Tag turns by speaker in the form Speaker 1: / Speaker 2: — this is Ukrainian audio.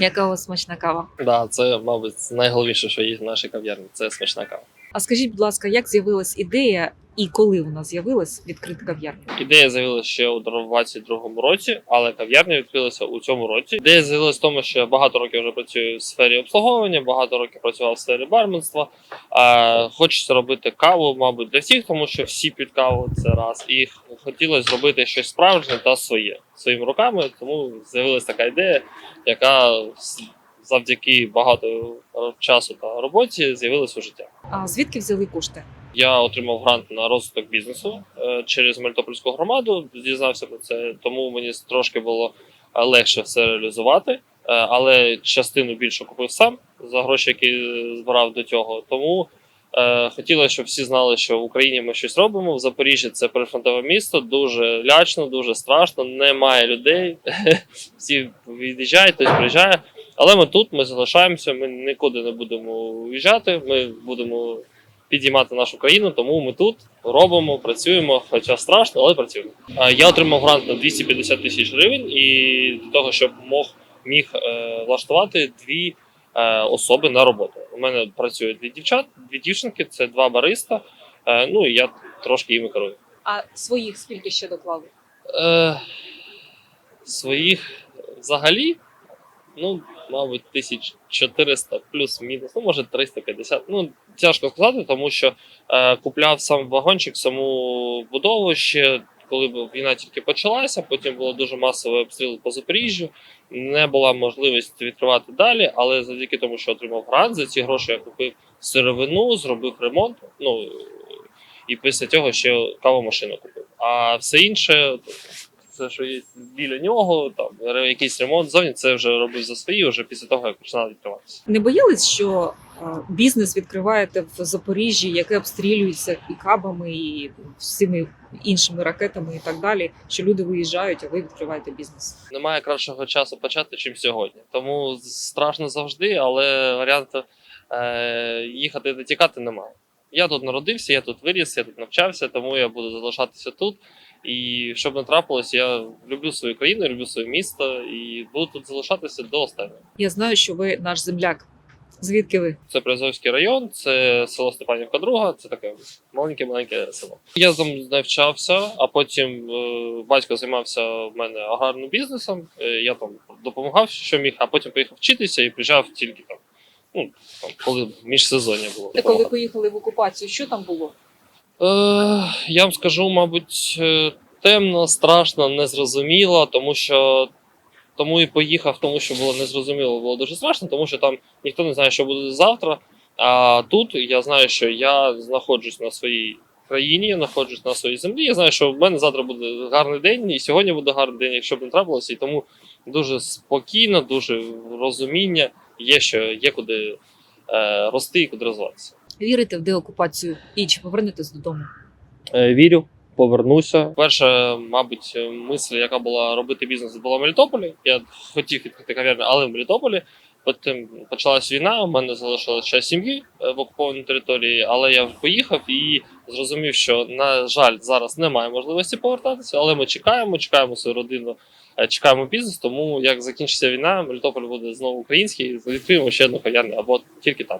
Speaker 1: Яка у вас смачна кава?
Speaker 2: Да, це, мабуть, найголовніше, що є в нашій кав'ярні. Це смачна кава.
Speaker 1: А скажіть, будь ласка, як з'явилась ідея і коли вона з'явилась відкрити кав'ярню?
Speaker 2: Ідея з'явилася ще у 22-му році, але кав'ярня відкрилася у цьому році. Ідея з'явилася в тому, що я багато років вже працюю в сфері обслуговування, багато років працював в сфері барменства. А, хочеться робити каву, мабуть, для всіх, тому що всі п'ють каву це раз. І хотілося зробити щось справжнє та своє своїми руками. Тому з'явилася така ідея, яка завдяки багато часу та роботі з'явилася у життя.
Speaker 1: А звідки взяли кошти?
Speaker 2: Я отримав грант на розвиток бізнесу е, через Мелітопольську громаду. Дізнався про це, тому мені трошки було е, легше все реалізувати. Е, Але частину більше купив сам за гроші, які збирав до цього. Тому хотілося, щоб всі знали, що в Україні ми щось робимо. В Запоріжжі це прифронтове місто, дуже лячно, дуже страшно. Немає людей. Всі від'їжджають, хтось приїжджає. Але ми тут, ми залишаємося, ми нікуди не будемо уїжджати. Ми будемо підіймати нашу країну, тому ми тут робимо, працюємо, хоча страшно, але працюємо. Я отримав грант на 250 тисяч гривень, і для того, щоб мог міг е, влаштувати дві е, особи на роботу. У мене працюють дві дівчат, дві дівчинки, це два бариста. Е, ну і я трошки їми керую.
Speaker 1: А своїх скільки ще доклали?
Speaker 2: Е, своїх взагалі, ну, мабуть, 1400 плюс-мінус, ну, може 350. Ну, тяжко сказати, тому що е, купляв сам вагончик, саму будову ще. Коли війна тільки почалася, потім було дуже масовий обстріл по Запоріжжю. Не була можливість відкривати далі, але завдяки тому, що отримав грант, за ці гроші я купив сировину, зробив ремонт. Ну і після цього ще кавомашину купив. А все інше, це що є біля нього, там якийсь ремонт зовні, це вже робив за свої, вже після того, як починали відкриватися.
Speaker 1: Не боялись, що е, бізнес відкриваєте в Запоріжжі, яке обстрілюється і кабами, і всіми іншими ракетами, і так далі. Що люди виїжджають, а ви відкриваєте бізнес?
Speaker 2: Немає кращого часу почати, чим сьогодні. Тому страшно завжди, але варіанту е, їхати та тікати немає. Я тут народився, я тут виріс, я тут навчався, тому я буду залишатися тут. І щоб не трапилось, я люблю свою країну, люблю своє місто і буду тут залишатися до останнього.
Speaker 1: Я знаю, що ви наш земляк. Звідки ви?
Speaker 2: Це Приазовський район, це село Степанівка Друга, це таке маленьке-маленьке село. Я там навчався, а потім е, батько займався в мене аграрним бізнесом. Е, я там допомагав, що міг, а потім поїхав вчитися і приїжджав тільки там. Ну, там, коли міжсезоння було.
Speaker 1: Коли поїхали в окупацію, що там було?
Speaker 2: Е, я вам скажу, мабуть, е, темно, страшно, незрозуміло, тому що тому і поїхав, тому що було незрозуміло, було дуже страшно, тому що там ніхто не знає, що буде завтра. А тут я знаю, що я знаходжусь на своїй країні, я знаходжусь на своїй землі. Я знаю, що в мене завтра буде гарний день, і сьогодні буде гарний день, якщо б не трапилося. І тому дуже спокійно, дуже розуміння є, що є куди е, рости і куди розвиватися.
Speaker 1: Вірите в деокупацію і чи повернетесь додому?
Speaker 2: Е, Вірю, повернуся. Перша, мабуть, мисль, яка була робити бізнес, була в Мелітополі. Я хотів відкрити кав'ярню, але в Мелітополі. Потім почалась війна. У мене залишилася часть сім'ї е, в окупованій території, але я поїхав і зрозумів, що на жаль, зараз немає можливості повертатися, але ми чекаємо, чекаємо свою родину, е, чекаємо бізнес. Тому як закінчиться війна, Мелітополь буде знову український. Відкриємо ще одну кав'ярню або тільки там.